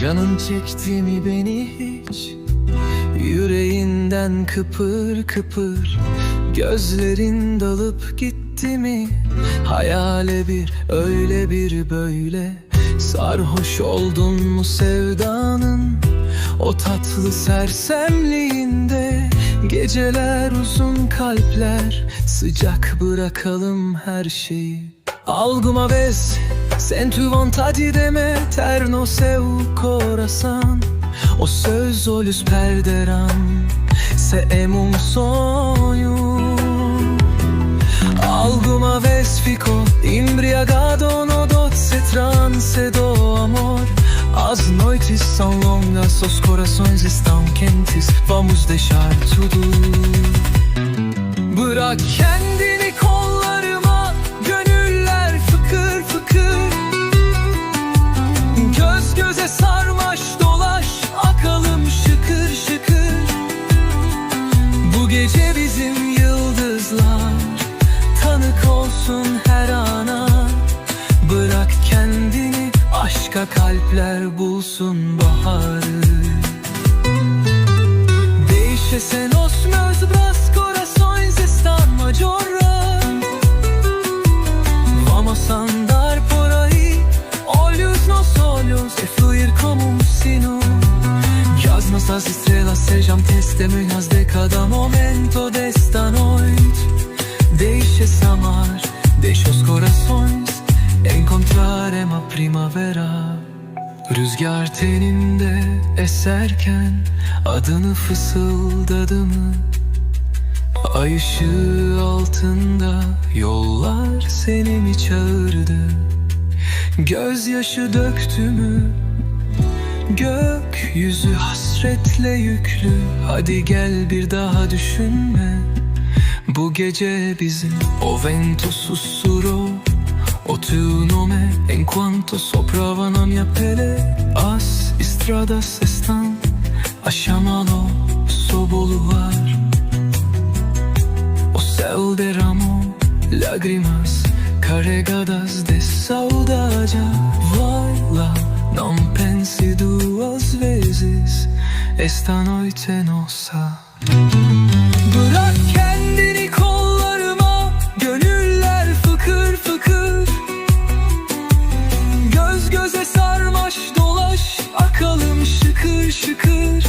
Canın çekti mi beni hiç? Yüreğinden kıpır kıpır Gözlerin dalıp gitti mi? Hayale bir öyle bir böyle Sarhoş oldun mu sevdanın? O tatlı sersemliğinde Geceler uzun kalpler Sıcak bırakalım her şeyi. Alguma vez sento vontade de meter no seu coração O seus olhos perderão Se é um sonho Alguma vez ficou embriagado no doce trance do amor. As noites são longas, os corações estão quentes. Vamos deixar tudo. Bırak kendini kollarıma kendini aşka kalpler bulsun baharı. Deixe-se nos meus braços, corações estão majora Vamos andar por aí, olhos nos olhos e fluir como um sino. Que as estrelas sejam testemunhas de cada momento desta noite. Deixe-se amar, deixe os corações encontrarem a primavera Rüzgar tenimde eserken adını fısıldadı mı? Ay ışığı altında yollar seni mi çağırdı? Gözyaşı döktü mü? Gökyüzü hasretle yüklü Hadi gel bir daha düşünme Bu gece bizim O vento sussurrò O tuo nome en quanto sopravano a mia pelle As estradas están a chamá-lo sob o luar O céu derramou lágrimas carregadas de saudade Vai lá, não pense duas vezes Esta noite é nossa Göz göze sarmaş dolaş Akalım şıkır şıkır